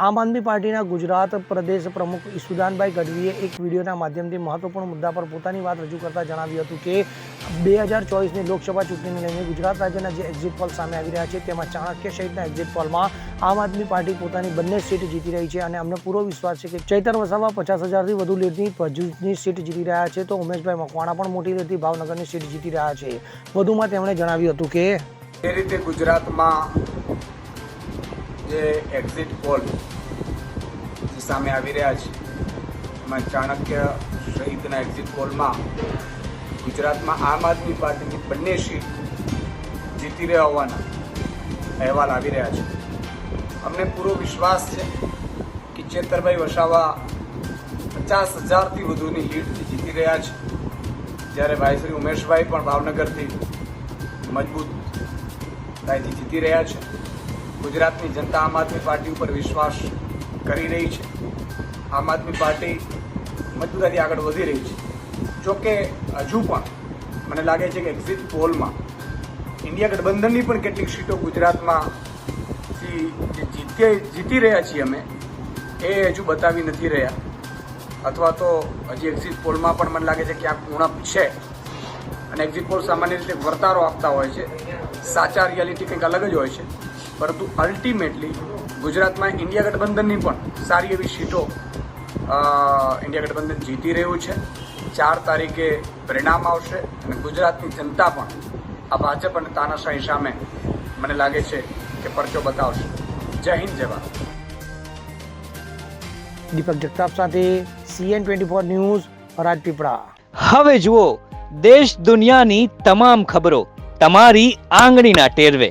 આમ આદમી પાર્ટીના ગુજરાત પ્રદેશ પ્રમુખ ઈસુદાનભાઈ ગઢવીએ એક વિડીયોના માધ્યમથી મહત્વપૂર્ણ મુદ્દા પર પોતાની વાત રજૂ કરતા જણાવ્યું હતું કે બે હજાર ચોવીસની લોકસભા ચૂંટણીને લઈને ગુજરાત રાજ્યના જે એક્ઝિટ પોલ સામે આવી રહ્યા છે, તેમાં ચાણક્ય સહિતના એક્ઝિટ પોલમાં આમ આદમી પાર્ટી પોતાની બંને સીટ જીતી રહી છે અને અમને પૂરો વિશ્વાસ છે કે ચૈતર વસાવા પચાસ હજારથી વધુ લીડની ભરૂચની સીટ જીતી રહ્યા છે, તો ઉમેશભાઈ મકવાણા પણ મોટી લીડથી ભાવનગરની સીટ જીતી રહ્યા છે. વધુમાં તેમણે જણાવ્યું હતું કે જે રીતે ગુજરાતમાં જે એક્ઝિટ પોલ જે સામે આવી રહ્યા છે, એમાં ચાણક્ય સહિતના એક્ઝિટ પોલમાં ગુજરાતમાં આમ આદમી પાર્ટીની બંને સીટ જીતી રહ્યા હોવાના અહેવાલ આવી રહ્યા છે. અમને પૂરો વિશ્વાસ છે કે ચેતરભાઈ વસાવા પચાસ હજારથી વધુની લીડથી જીતી રહ્યા છે. જ્યારે ભાઈ શ્રી ઉમેશભાઈ પણ ભાવનગરથી મજબૂત તાઈથી જીતી રહ્યા છે. ગુજરાતની જનતા આમ આદમી પાર્ટી ઉપર વિશ્વાસ કરી રહી છે. આમ આદમી પાર્ટી મજબૂતાથી આગળ વધી રહી છે. જોકે હજુ પણ મને લાગે છે કે એક્ઝિટ પોલમાં ઇન્ડિયા ગઠબંધનની પણ કેટલીક સીટો ગુજરાતમાં જે જીતે, જીતી રહ્યા છીએ અમે, એ હજુ બતાવી નથી રહ્યા. અથવા તો હજી એક્ઝિટ પોલમાં પણ મને લાગે છે ક્યાંક ઉણપ છે. અને એક્ઝિટ પોલ સામાન્ય રીતે વર્તારો આપતા હોય છે. સાચા રિયાલિટી કંઈક અલગ જ હોય છે. પરંતુ અલ્ટિમેટલી ગુજરાતમાં ઇન્ડિયા ગઠબંધનની પણ સારી એવી સીટો ઇન્ડિયા ગઠબંધન જીતી રહ્યું છે. ચાર તારીખે પરિણામ આવશે અને ગુજરાતની જનતા પણ આ ભાજપ અને તાનાશાહી સામે મને લાગે છે કે પરચો બતાવશે. જય હિન્દ જય ભારત. દીપક જગતાપ સાથે CN twenty four news Rajpipla. હવે જુઓ દેશ દુનિયાની તમામ ખબરો તમારી આંગળીના ટેરવે.